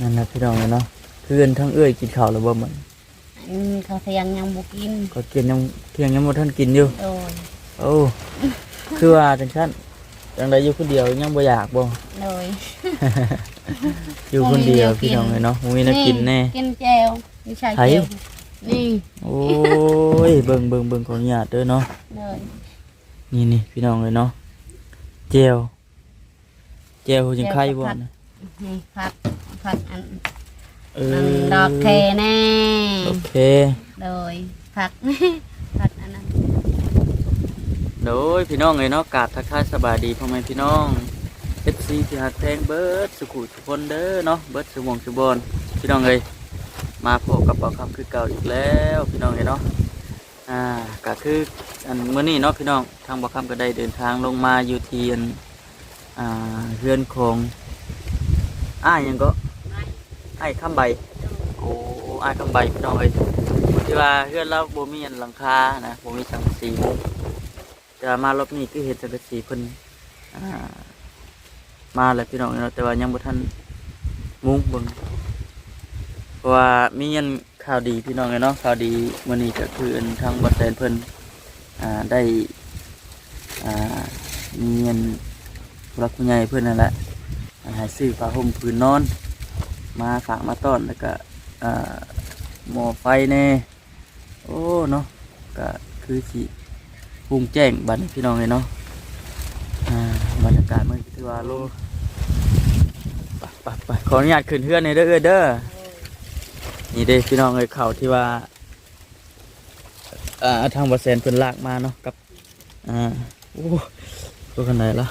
นั่นแหละพี่น้องเนาะเพื่อนทั้งเอ้ยกินข้าวแล้วบ่มันอืมเขาเทียงยังบุกินก็กินยังเที่ยงยังบ่ทันกินอยู่โดยโอ้คือว่าจังซั่นจังไดอยู่คนเดียวยังบ่อยากบ่ โดยอยู่คนเดียวบ่มีแนวกินพี่น้องเอ้ยเนาะบ่มีแนวกินแน่ กินแจวไม่ใช่ไผ แจวนี่โอ้ยเบิ่งเบิ่งเบิ่งขออนุญาตเด้อเนาะโดยนี่นี่พี่น้องเลยเนาะเจลเจลหัวจิงไข่บ่นะนี่ผัด ผัดอันเออันอดอกเคแน่โอเค โดยผัดผัดอันนั้นโดยพี่น้องเลยเนาะกราบทักทายสบายดีพ่อแม่พี่น้อง FC ที่หักแพงเบิร์ดสุขุทุกคนเด้อเนาะเบิร์ดสมองสุบอนพี่น้องเลยมาพบกับเป่าคำคือเก่าอีกแล้วพี่น้องเลยเนาะอ่าก็คืออันเมื่อนี้เนาะพี่น้องทางบ่คำก็ได้เดินทางลงมาอยู่ที่อันอ่าเรือนของอ้ายหยังก็ ไอ้ายคำใบโอ้ไอายคำใบพี่น้องเอ้ยที่ว่าเพื่อนเราบ่มีอันหลังคานะบ่มีสังกะสีมุงแต่มารอบนี้คือเห็นสังกะสีเพิ่นอ่ามาแล้วพี่น้องเนาะแต่ว่ายังบ่ทันมุงเบิ่งเพราะว่ามีอันข่าวดีพี่น้องเอ้ยเนาะข่าวดีมื้อนี้ก็คืออันทางบ่แสนเพิ่นอ่าได้อ่ามีอันรักผู้ใหญ่เพิ่นนั่นแหละอ่าให้ซื้อผ้าห่มผืนนอน มาฝากมาต้อนแล้วก็หม้อไฟแน่โอ้เนาะก็คือสิปรุงแจ้งบันพี่น้องเลยเนาะบรรยากาศมันถือว่าโลไปไปไปขออนุญาตขึ้นเฮือนในอยเด้อเอ้ยเด้อนี่เด้พี่น้องเลยเข่าที่ว่าอ่าทางบะแสนเพิ่นลากมาเนาะกับอ่าโอ้ตัวกันไหนละ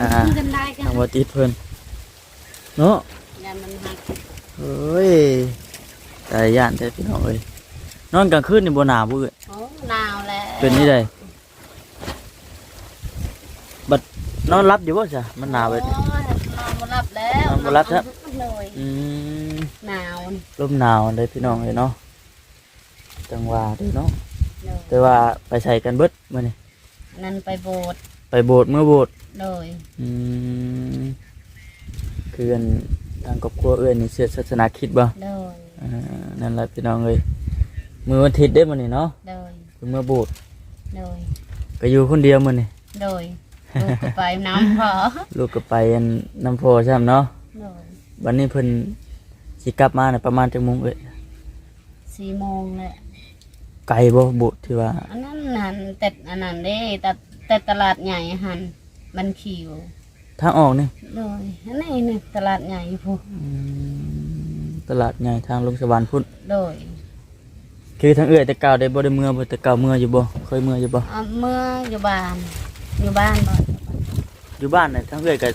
อ่าทางบะติดเพิ่นเนาะ เฮ้ยแต่ย่านแต่พี่น้องเอ้ยนอนกลางคืนนี่บ่หนาวบ่เอ้ยโอ้หนาวแล้วเป็นนี่ได้บัดนอนรับอยู่บ่จ้ะมันหนาวไปโอ้ยนอนบ่หลับแล้วนอนบ่หลับครับเลยอืมหนาวลมหนาวเลยพี่น้องเอ้ยเนาะจังหวะเด้อเนาะเลยแต่ว่าไปใส่กันเบิดมื้อนี้นั่นไปโบสถ์ไปโบสถ์เมื่อโบสถ์ เลย อืมคืออัน ทางครอบครัวเอ้ยนี่เชื่อศาสนาคริดบ่เลยอ่านั่นแหละพี่น้องเอ้ยมื้อวันอาทิตย์เด้อมื้อนี้เนาะเลยเพิ่นเมื่อโบสถ์เลยก็อยู่คนเดียวมื้อนี้เลยลูกก็ไปน้ำพอลูกก็ไปอันน้ำโพใช่ไหมเนาะเลยวันนี้เพิ่นสิกลับมาเนี่ยประมาณจังโมงเอ้ยสี่โมงแหละไกลบ่บุที่ว่า อันนั้นหันแต่อันนั้นเด้แต่แต่ตลาดใหญ่หันมันขิว ทางออกนี่เลยอันนี้นี่ตลาดใหญ่พูอืมตลาดใหญ่ทางลงสวรรค์พุ่นเลยคือทางเอื้อยแต่เก่าได้บ่ได้เมื่อบ่แต่เก่าเมื่ออยู่บ่เคยเมื่ออยู่บ่เอาเมื่ออยู่บ้านอยู่บ้านบ่อยู่บ้านน่ะทางเอื้อยก็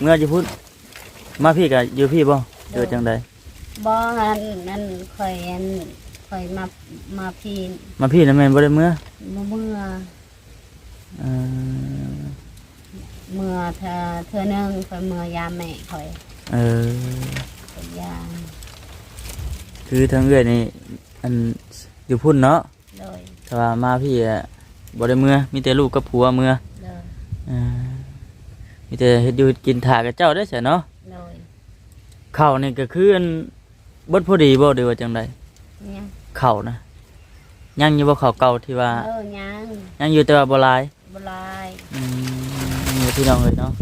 เมื่ออยู่พุ่นมาพี่ก็อยู่พี่บ่เจอจังไดบ่อันนั่นค่อยอันค่อยมามาพี่มาพี่น่ะแม่นบ่ได้เมื่อเมื่อเมื่อเอ่อ เมื่อเธอเธอหนึงค่อยเมื่อยามแม่คอยเออค่อยยามคือทางเอื้อยนี่อันอยู่พุ่นเนาะเลยแต่ว่ามาพี่อะบ่ได้เมื่อมีแต่ลูกกับผัวเมื่อเลยอ่ามีแต่เฮ็ดอยู่กินถากับเจ้าได้อใช่เนาะเลยข้าวนี่ก็คืออันเบดพอดีบ่ดีว่าจังไดเนี่ยข้าวนะยังอยู่บ่ข้าวเก่าที่ว่าเออยังยังอยู่แต่ว่าบ่หลายบลายอืม นี่พี่น้องเอ้ยเนาะ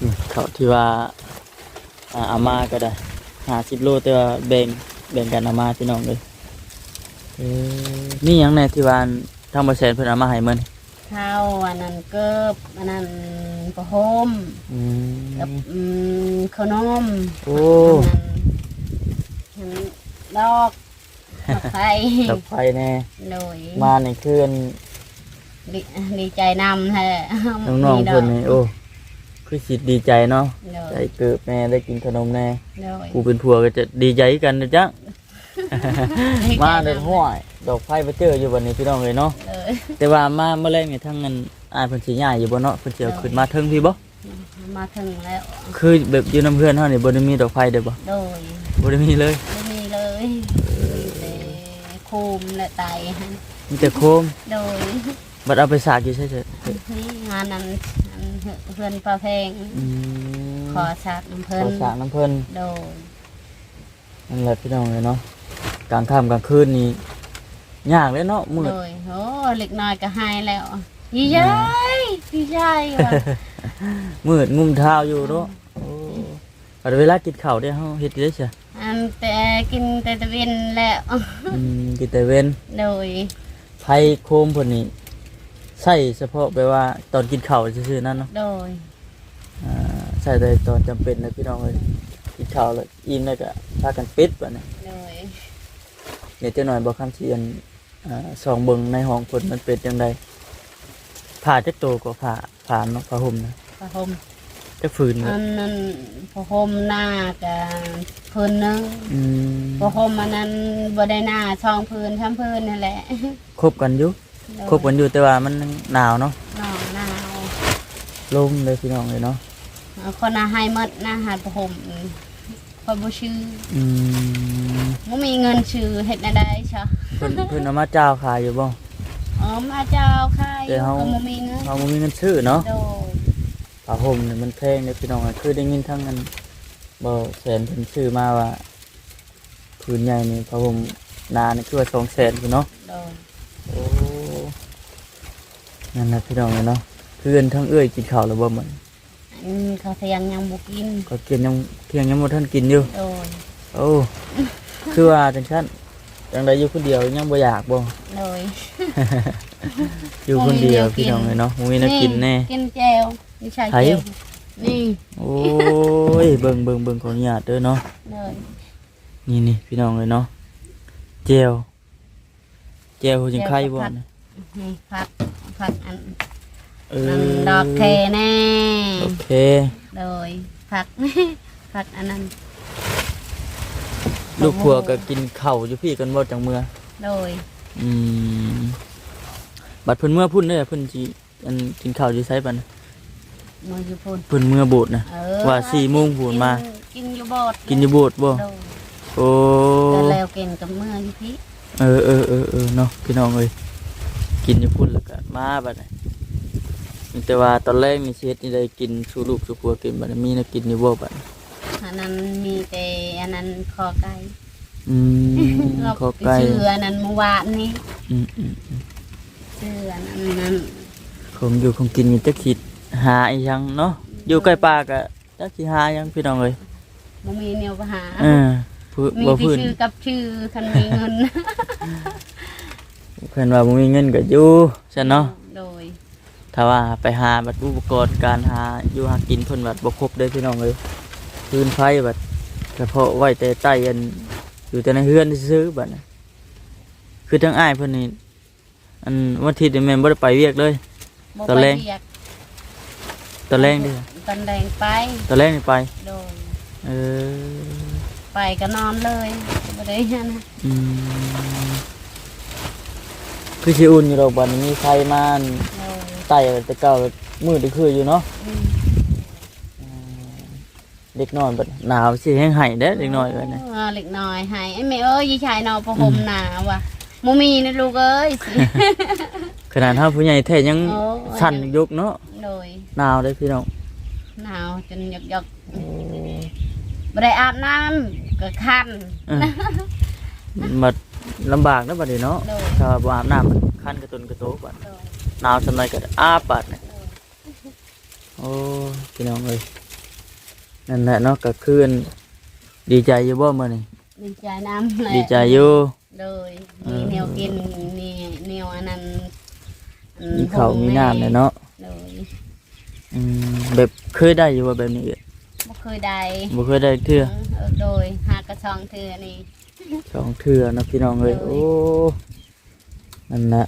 นี่ข้าที่ว่าอาเอามาก็ได้50โลแต่ว่าแบ่งแบ่งกันอามาพี่น้องเอ้ยเออมีหยังแหน่ที่ว่าอันทางบ่แสนเพิ่นอามาให้มื้อนี้ข้าวอันนั้นเกิบอันนั้นกระโฮมกับขนมโอ้ดอกดอกไฟดอกไฟแน่มาในี่คืออัน ดีดีใจนำแท้น้องๆมีดเพิ่กนนี่โอ้คือสิดีใจเนาะโดใจยเกิบแน่ได้กินขนมแน่โดยกูเป็นผัวก็จะดีใจกันนะจ๊ะดีใจมาเด็ดห้วยดอกไฟไปเจออยู่วันนี้พี่น้องเลยเนาะเลยแต่ว่ามาเมื่อแรกเนี่ยทั้งเงินอายเพิ่นสิย้ายอยู่บ่เนาะเพิ่นสิเอาขึ้นมาเทิงพี่บ่มาถึงแล้ว คือแบบอยู่น้ำเพื่อนเฮานี่บ่ได้มีดอกไฟเด้อบ่โดยบ่ได้มีเลยไม่มีเลยแต่โคมและไตมีแต่โคมโดย บัดเอาไปสากอยู่ใช่ๆนี่งานนั้นอันเพื่อนปลาแพงอืมขอสากน้ำเพิ่ขนอสร้างน้ำเพิ่นโดยนั่นแหละพี่น้องเลยเนาะกลางค่ำกลางคืนนี่ยากเลยเนาะมืด โดยโอ้เล็กน้อยก็ให้แล้วยี่ยายยี่ยายว่ะมืดงุ่มเท้าอยู่เนาะโอ้แต่เวลากินข้าวได้เฮาเฮ็ดได้ใช่อันแต่กินแต่ตะเวนแล้วอืมกินแต่เว้นโดยไผโคมเพิ่นนี่ ใส่เฉพาะไปว่าตอนกินข้าวซื่อๆนั่นเนาะโดยอ่าใส่ได้ตอนจำเป็นนะพี่น้องเอ้ยกินข้าวแล้วอิ่มแล้วก็พากันปิดบัดนี้โดยเดี๋ยวเจ้าหน่อยบอกคำเชียนอ่าสองเบิงในห้องเพิ่นมันเป็นจังไดผ่าจักโตก็ผ่าผ่าเนาะผ้าห่มนะพระห่มจักฝืนอัเนาะนนั้นพระห่มหน้ากับพื้นหนึงอืมพระห่มอันนั้นบ่ได้หน้าช่องพื้นช้ำพื้นนั่นแหละคบกันอยู่ คบกันอยู่แต่ว่ามันหนาวเนาะน้องหนาวลมเลยพี่น้องเลยเนาะคนอาให้หมดหน้าหาดพระห่มคนบ่ชื่ออืมบ่มีเงินชื่อเฮ็ดได้ใช่เพิ่นเพิ่นเอามาเจ้าขายอยู่บ่อ๋อมาเจ้าค่ะอเดี๋ยู่ยวเฮาก็บ่มีเงินเราบ่มีเงินซื้อเนาะโดยผ้าห่มนี่มันแพงเลยพี่น้องอะคือได้ยินทั้งนั้นบ่แสนเพิ่นซื้อมาว่าผืนใหญ่นี่ผ้าห่มหนานี่คือว่า2แสนพุ่นเนาะโดยโอ้ นั่นนะพี่น้องเนาะเพื่อนทั้งเอื้อยกินข้าวแล้วบ่เหมือนอันเขาเสียงยังบ่กิน ก็กินยังเที่ยงยังบ่ทันกินอยู่โดย โอ้คือว่าจังซั่นจังไดอยู่คนเดียวยังบ่อยากบ่ โดยอยู่คนเดียวบ่มีแนวกินพี่น้องเลยเนาะบ่มีแนวกินแน่ กินแจวนี่ชายไผเจียวนี่โอ้ยเบิ่งเบิ่งเบิ่งขออนุญาตเด้อเนาะ โดยนี่นี่พี่น้องเลยเนาะเจลเจลหัวจิงไข่บ่นะ นี่ผักผักอันเออันอดอกเทแน่ โอเคโดยผัก ผักอันนั้น ลูกครัวก็กินข้าวอยู่พี่กันบ่จังเมื่อโดยอืมบัดเพิ่นเมื่อพุ่นเด้อเพิ่นสิอันกินข้าวอยู่ไสบัดนะมืออยู่พูนเพิ่นเมื่อโบสถ์นะเออว่าสี่โมงพูนมา กินอยู่โบดกินอยู่โบสถ์บ่โดยโอ้แต่แล้วเก่งกับมืออยู่พี่ เออเออเออเออเนาะพี่น้องเอ้ย กินอยู่พุ่นแล้วก็มาบัดนี้มีแต่ว่าตอนแรกมีสิเฮ็ดนี่ได้กินสู่ลูกสู่ผัวกินบัดนี้มีแนวกินอยู่บ่บัดนี้อันนั้นมีแต่อันนั้นคอไก่อืมเราขอไปไก่ซื้ออันนั้นเมื่อวานนี้อืมอืมซื้ออันนั้นนั้นผมอยู่คงกินมีจักสิหาอีหยังเนาะอยู่ใกล้ป่าก็จักสิหาหยังพี่น้องเอ้ยบ่มีแนวไปหาเออพื้นมีบ่ที่พื้น ชื่อกับชื่อคันมีเงิน เพิ่นว่าบ่มีเงินก็อยู่ซั่นเนาะโดยถ้าว่าไปหาบัดอุปกรณ์การหาอยู่หากินเพิ่นบัดบ่ครบเด้อพี่น้องเอ้ยพื้นไฟบัดเฉพาะไว้แต่ใต้อันอยู่แต่ในเฮือนซื่อๆบัดน่ะคือทั้งอ้ายเพิ่นนี่อันวันอาทิตย์นี่แม่นบ่ได้ไปเวียกเลย บ่ตอนแรก ไปเรียกตอนแรกเด้อตอนแรงไปตอนแรกนี่ไป โดยเออ ไปก็นอนเลยบ่ได้นั่นนะอืม คือสิอุ่นอยู่ดอกบัดนี้มีไฟมาอันโดยใต้แต่เก่ามืดคืออยู่เนาะอืมเด็กน้อยบัดหนาวสิแห้งไห้เด้อเด็กน้อยเอ้ยนะเออเล็กน้อยให้ไอ้แม่เอ้ยยี่ชายนอนประหมหนาวว่ะบ่มีนะลูกเอ้ยสิขนาดเฮาผู้ใหญ่แท้ยังโอ้สั่นยกเนาะโดยหนาวเด้อพี่น้องหนาวจนหยอกๆบ่ได้อาบน้ำก็คันเออมัน ลำบากนะบัดนี้เนาะโดยถ้าบ่อาบน้ำมันคันกระตุนกระโตบัดโดยหนาวสำไรก็อาบบัดเนี่ยโอ้พี่น้องเอ้ยนั่นแหละเนาะก็คืออันดีใจอยู่บ่มื้อนี้ดีใจน้ำแหละดีใจอยู่โดยมีแนวกินมีแนวอันนั้นอันมีข้าวมีน้ำเนี่ยเนาะโดยอืมแบบเคยได้อยู่ว่าแบบนี้เอ้ยบ่เคยได้บ่เคยได้เทื่อเออโดยหากระชองเทือนี่ สองเทื่อนะพี่น้องเอ้ยโดยโอ้นั่นนะ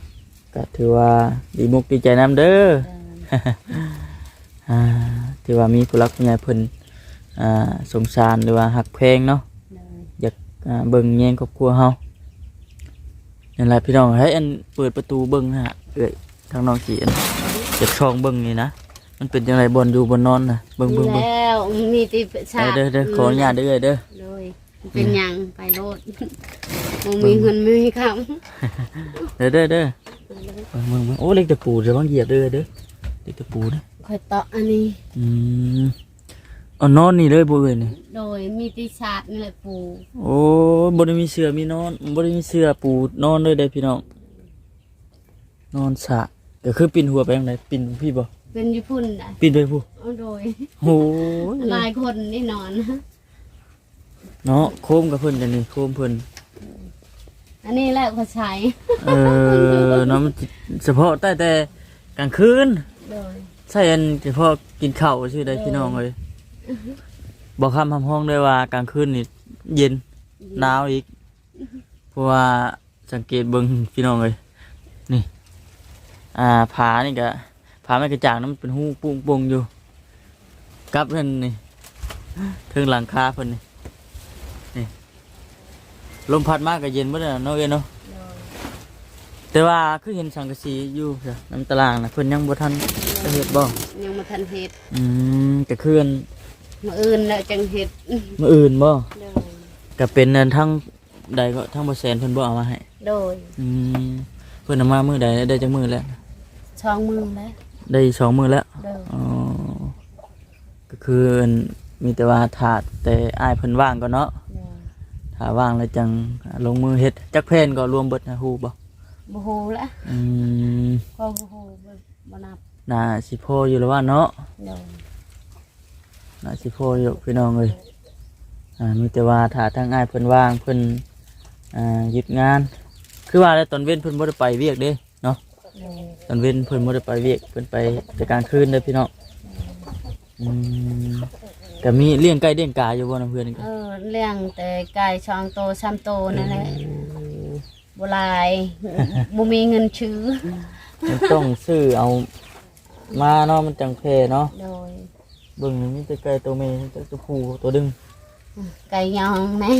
ก็ถือว่าดีมุกดีใจน้ำเด้อเอออ่าถือว่ามีผู้รักผู้ใหญ่เพิ่นอ่าสงสารหรือว่าหักเพลงเนาะโดยอยากอ่าเบิ่งแยงครอบครัวเฮานั่นแหละพี่น้องให้อันเปิดประตูเบิ่งฮะเอ้ยทางน้องสีอันจะช่องเบิ่งนี่นะมันเป็นจังไดบนอยู่บนนอนนะเบิ่งเบิ่งเบิ่งแล้วมีที่ชาเด้อเด้อขออนุญาตเด้อเอ้ยเด้อโดย เป็นหยังไปโลดบ่มีเงินไม่มีคเด้อเด้อเด้อเบิ่งเบิ่งเบิ่งโอ้เล็กตะปูจะบางเหยียบเด้อเด้อเล็กตะปูนะำคอยเตาะอันนี้ อืมอ๋อนอนนี่เลยบ่เอ้ยนี่โดยมีติชาตินี่แหละปูโอ้บ่ได้มีเสื้อมีนอนบ่ได้มีเสื้อปูนอนเลยเด้อพี่น้องนอนสระก็คือปิ่นหัวไปทางไหนปิ่นพี่บ่เป็นญี่ปุ่นนะปิ่นไปผู้เอาโดยโอ้ยหลายคนนี่นอน เนาะโคมกับเพิ่นกันนี่โคมเพิ่นอันนี้แหละเขาใช้เออเนาะมันเฉพาะแต่แต่กลางคืนโดยใช่อันเฉพาะกินข้าวซื่อได้พี่น้องเอ้ยบ่คำทำห้องด้วยว่ากลางคืนนี่เย็นหนาวอีกเพราะว่าสังเกตเบิ่งพี่น้องเอ้ยนี่ อ่าผานี่ก็ผาไม้กระจ่างนั้นมันเป็นหูปุ้งปุงๆอยู่กับเพิ่นนี่ถึงหลังคาเพิ่นนี่นี่ ลมพัดมากก็เย็นเบ่ได้เนาะเอ้ยเนาะโดยแต่ว่าคือเห็นสังกะสีอยู่จ้ะน้ำตารางนะเพิ่นยังบ่ทันจะเฮ็ดบ่ยังมาทันเห็ดอืมก็คืออันมาอื่นแล้วจังเห็ดมื้ออื่นบ่โดยก็เป็นอันทั้งใดก็ทั้งบ่แสนเพิ่นบ่เอามาให้โดยอืมเพิ่นเอามามื้อใดได้จักมื้อแล้วช่องมือแล้วได้สองมื้อแล้ว โดยอ๋อก็คืออันมีแต่ว่าถาดแต่อ้ายเพิ่นว่างก่อนเนาะโดย ถ้าว่างแล้วจังลงมือเฮ็ดจักแผ่นก็รวมเบิดนะฮู้บ่บูฮูแล้วอืมก็บูฮูบ่บ่นับน่าสิพออยู่แล้วว่าเนาะโดยน่าสิพออยู่พี่น้องเอ้ยอ่ามีแต่ว่าถ้าทางอ้ายเพิ่นว่างเพิ่นอ่าหยุดงาน คือว่าแล้วตอนเว้นเพิ่นบ่ได้ไปเวียกเด้เนาะโดยตอนเว้นเพิ่นบ่ได้ไปเวียกเพิ่นไปแต่กลางคืนเด้อพี่น้องอืม ก็มีเลี้ยงไก่เลี้ยงกาอยู่บ่นํเพื่อนกันเออเลี้ยงแต่ไก่ช่องโตซ้ำโตนั่นแหละบ่หลายบ่มีเงินซื้อมันต้องซื้อเอามาเนาะมันจังแพเนาะโดยเบิ่งนี่มีแต่ไก่ตัวแม่มีแต่ตัวผู้ตัวดึงไก่ยองแม่